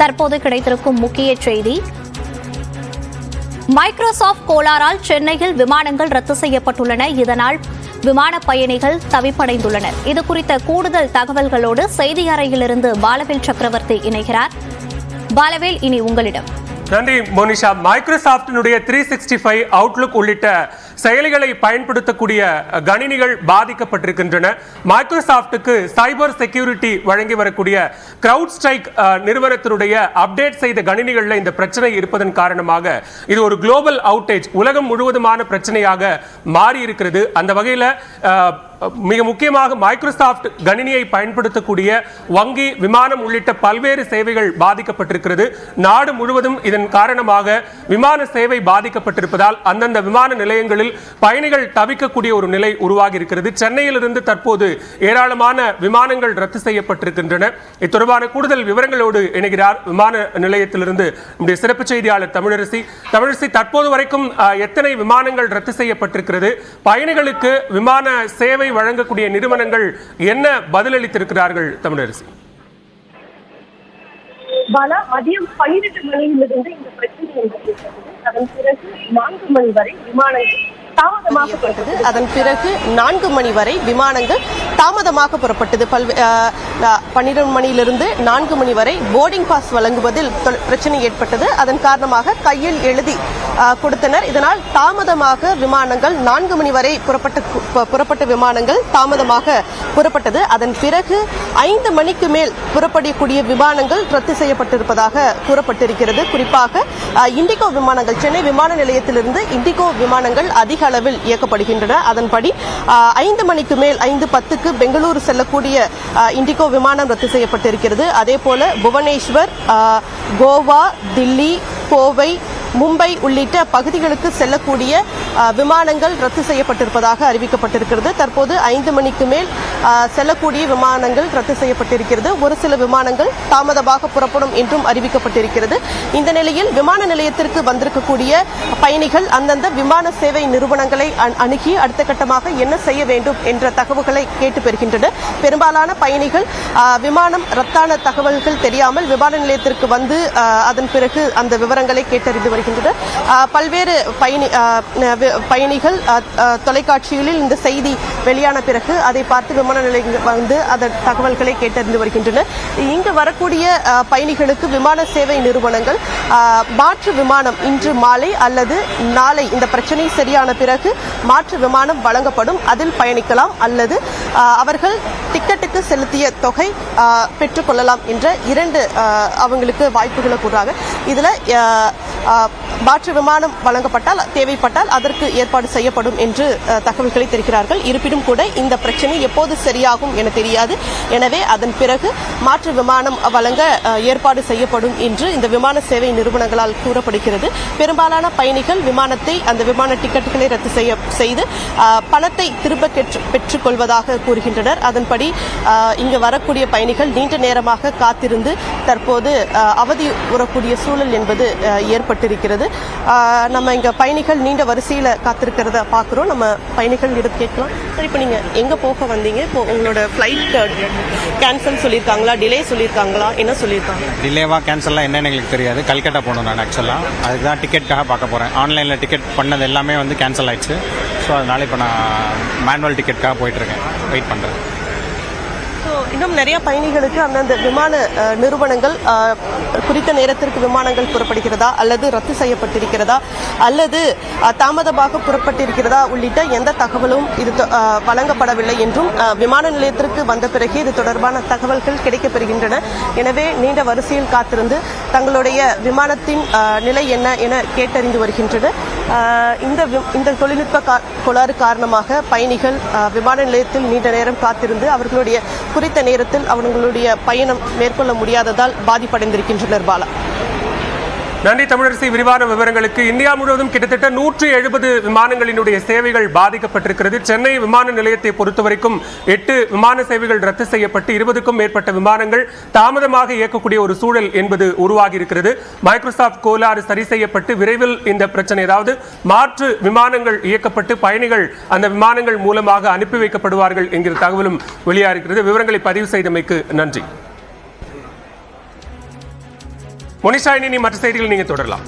தற்போது கிடைத்திருக்கும் முக்கிய செய்தி. மைக்ரோசாஃப்ட் கோளாறால் சென்னையில் விமானங்கள் ரத்து செய்யப்பட்டுள்ளன. இதனால் விமான பயணிகள் தவிப்படைந்துள்ளனர். இது குறித்த கூடுதல் தகவல்களோடு செய்தி அறையிலிருந்து பாலவேல் சக்கரவர்த்தி இணைகிறார். பாலவேல் இனி உங்களிடம். நன்றி மோனிஷா. மைக்ரோசாப்டினுடைய த்ரீ சிக்ஸ்டி ஃபைவ் அவுட்லுக் உள்ளிட்ட செயலிகளை பயன்படுத்தக்கூடிய கணினிகள் பாதிக்கப்பட்டிருக்கின்றன. மைக்ரோசாஃப்ட்டுக்கு சைபர் செக்யூரிட்டி வழங்கி வரக்கூடிய கிரவுட் ஸ்ட்ரைக் நிறுவனத்தினுடைய அப்டேட் செய்த கணினிகளில் இந்த பிரச்சனை இருப்பதன் காரணமாக இது ஒரு குளோபல் அவுட்டேஜ் உலகம் முழுவதுமான பிரச்சனையாக மாறி இருக்கிறது அந்த வகையில் மிக முக்கியமாக மைக்ரோசாஃப்ட் கணினியை பயன்படுத்தக்கூடிய வங்கி விமானம் உள்ளிட்ட பல்வேறு சேவைகள் பாதிக்கப்பட்டிருக்கிறது. நாடு முழுவதும் இதன் காரணமாக விமான சேவை பாதிக்கப்பட்டிருப்பதால் அந்தந்த விமான நிலையங்களில் பயணிகள் தவிக்கக்கூடிய ஒரு நிலை உருவாகி இருக்கிறது சென்னையிலிருந்து தற்போது ஏராளமான விமானங்கள் ரத்து செய்யப்பட்டிருக்கின்றன. இத்தொடர்பான கூடுதல் விவரங்களோடு இணைகிறார் விமான நிலையத்திலிருந்து நம்முடைய சிறப்பு செய்தியாளர் தமிழரசி. தமிழரசி தற்போது வரைக்கும் எத்தனை விமானங்கள் ரத்து செய்யப்பட்டிருக்கிறது? பயணிகளுக்கு விமான சேவை வழங்கக்கூடிய நிறுவனங்கள் என்ன பதிலளித்திருக்கிறார்கள் தமிழரசி பாலா மதியம் பன்னிரண்டு மணியிலிருந்து இந்த பிரச்சனை என்பது. அதன் பிறகு நான்கு மணி வரை விமானங்கள் தாமதமாக்கப்பட்டது அதன் பிறகு நான்கு மணி வரை விமானங்கள் தாமதமாக புறப்பட்டது. பல்வே பன்னிரண்டு மணியிலிருந்து நான்கு மணி வரை போர்டிங் பாஸ் வழங்குவதில் பிரச்சனை ஏற்பட்டது. அதன் காரணமாக கையில் எழுதி கொடுத்தனர். இதனால் தாமதமாக விமானங்கள் நான்கு மணி வரை புறப்பட்ட புறப்பட்ட விமானங்கள் தாமதமாக புறப்பட்டது. அதன் பிறகு ஐந்து மணிக்கு மேல் புறப்படக்கூடிய விமானங்கள் ரத்து செய்யப்பட்டிருப்பதாக கூறப்பட்டிருக்கிறது. குறிப்பாக இண்டிகோ விமானங்கள் சென்னை விமான நிலையத்திலிருந்து இண்டிகோ விமானங்கள் அதிக அளவில் இயக்கப்படுகின்றன. அதன்படி ஐந்து மணிக்கு மேல் ஐந்து பத்துக்கு பெங்களூரு செல்லக்கூடிய இண்டிகோ விமானம் ரத்து செய்யப்பட்டிருக்கிறது. அதே போல புவனேஸ்வர் கோவா தில்லி கோவை மும்பை உள்ளிட்ட பகுதிகளுக்கு செல்லக்கூடிய விமானங்கள் ரத்து செய்யப்பட்டிருப்பதாக அறிவிக்கப்பட்டிருக்கிறது. தற்போது ஐந்து மணிக்கு மேல் செல்லக்கூடிய விமானங்கள் ரத்து செய்யப்பட்டிருக்கிறது. ஒரு சில விமானங்கள் தாமதமாக புறப்படும் என்றும் அறிவிக்கப்பட்டிருக்கிறது. இந்த நிலையில் விமான நிலையத்திற்கு வந்திருக்கக்கூடிய பயணிகள் அந்தந்த விமான சேவை நிறுவனங்களை அணுகி அடுத்த கட்டமாக என்ன செய்ய வேண்டும் என்ற தகவல்களை கேட்டு பெறுகின்றனர். பெரும்பாலான பயணிகள் விமானம் ரத்தான தகவல்கள் தெரியாமல் விமான நிலையத்திற்கு வந்து அதன் பிறகு அந்த விவரங்களை கேட்டறிந்து வருகின்றது. பல்வேறு பயணி பயணிகள் தொலைக்காட்சிகளில் இந்த செய்தி வெளியான பிறகு அதை பார்த்து விமான நிலையம் வந்து அதன் தகவல்களை கேட்டறிந்து வருகின்றனர். இங்கு வரக்கூடிய பயணிகளுக்கு விமான சேவை நிறுவனங்கள் மாற்று விமானம் இன்று மாலை அல்லது நாளை இந்த பிரச்சனை சரியான பிறகு மாற்று விமானம் வழங்கப்படும். அதில் பயணிக்கலாம் அல்லது அவர்கள் டிக்கெட்டுக்கு செலுத்திய தொகை பெற்றுக்கொள்ளலாம் என்ற இரண்டு அவங்களுக்கு வாய்ப்புகளை கூறாங்க இதுல up. மாற்று விமானம் வழங்கப்பட்டால் தேவைப்பட்டால் அதற்கு ஏற்பாடு செய்யப்படும் என்று தகவல்களை தெரிகிறார்கள் இருப்பினும் கூட இந்த பிரச்சனை எப்போது சரியாகும் என தெரியாது. எனவே அதன் பிறகு மாற்று விமானம் வழங்க ஏற்பாடு செய்யப்படும் என்று இந்த விமான சேவை நிறுவனங்களால் கூறப்படுகிறது. பெரும்பாலான பயணிகள் விமானத்தை அந்த விமான டிக்கெட்டுகளை ரத்து செய்ய செய்து பணத்தை திரும்ப பெற்று- பெற்றுக்கொள்வதாக கூறுகின்றனர். அதன்படி இங்கு வரக்கூடிய பயணிகள் நீண்ட நேரமாக காத்திருந்து தற்போது அவதி உறக்கூடிய சூழல் என்பது ஏற்பட்டிருக்கிறது. நம்ம இங்கே பயணிகள் நீண்ட வரிசையில் காத்திருக்கிறத பார்க்குறோம். நம்ம பயணிகள் இடம் கேட்கலாம். சரி இப்போ நீங்கள் எங்கே போக வந்தீங்க? இப்போ உங்களோட ஃப்ளைட் கேன்சல் சொல்லியிருக்காங்களா? டிலே சொல்லியிருக்காங்களா? என்ன சொல்லியிருக்காங்க? டிலேவாக கேன்சல்லாம் என்னன்னு எங்களுக்கு தெரியாது. கல்கட்டா போகணும் நான் ஆக்சுவலாக அதுக்கு தான் டிக்கெட்டுக்காக பார்க்க போகிறேன் ஆன்லைனில் டிக்கெட் பண்ணது எல்லாமே வந்து கேன்சல் ஆயிடுச்சு. ஸோ அதனால இப்போ நான் மேனுவல் டிக்கெட்டுக்காக போயிட்டுருக்கேன் வெயிட் பண்ணுறேன் இன்னும் நிறைய பயணிகளுக்கு அந்தந்த விமான நிறுவனங்கள் குறித்த நேரத்திற்கு விமானங்கள் புறப்படுகிறதா அல்லது ரத்து செய்யப்பட்டிருக்கிறதா அல்லது தாமதமாக புறப்பட்டிருக்கிறதா உள்ளிட்ட எந்த தகவலும் இது தொ- வழங்கப்படவில்லை என்றும் விமான நிலையத்திற்கு வந்த பிறகு இது தொடர்பான தகவல்கள் கிடைக்கப்பெறுகின்றன. எனவே நீண்ட வரிசையில் காத்திருந்து தங்களுடைய விமானத்தின் நிலை என்ன என கேட்டறிந்து வருகின்றனர். இந்த வி- இந்த தொழில்நுட்ப கோளாறு காரணமாக பயணிகள் விமான நிலையத்தில் நீண்ட நேரம் காத்திருந்து அவர்களுடைய குறித்த நேரத்தில் அவர்களுடைய பயணம் மேற்கொள்ள முடியாததால் பாதிப்படைந்திருக்கின்றனர் பாலா. நன்றி தமிழரசி. விரிவான விவரங்களுக்கு இந்தியா முழுவதும் கிட்டத்தட்ட நூற்றி எழுபது விமானங்களினுடைய சேவைகள் பாதிக்கப்பட்டிருக்கிறது. சென்னை விமான நிலையத்தை பொறுத்தவரைக்கும் எட்டு விமான சேவைகள் ரத்து செய்யப்பட்டு இருபதுக்கும் மேற்பட்ட விமானங்கள் தாமதமாக இயக்கக்கூடிய ஒரு சூழல் என்பது உருவாகி இருக்கிறது மைக்ரோசாஃப்ட் கோலாறு சரி செய்யப்பட்டு விரைவில் இந்த பிரச்சனை அதாவது மாற்று விமானங்கள் இயக்கப்பட்டு பயணிகள் அந்த விமானங்கள் மூலமாக அனுப்பி வைக்கப்படுவார்கள் என்கிற தகவலும் வெளியாகிறது விவரங்களை பதிவு செய்தமைக்கு நன்றி. முனிஷா இனி மற்ற செய்திகள் நீங்க தொடரலாம்.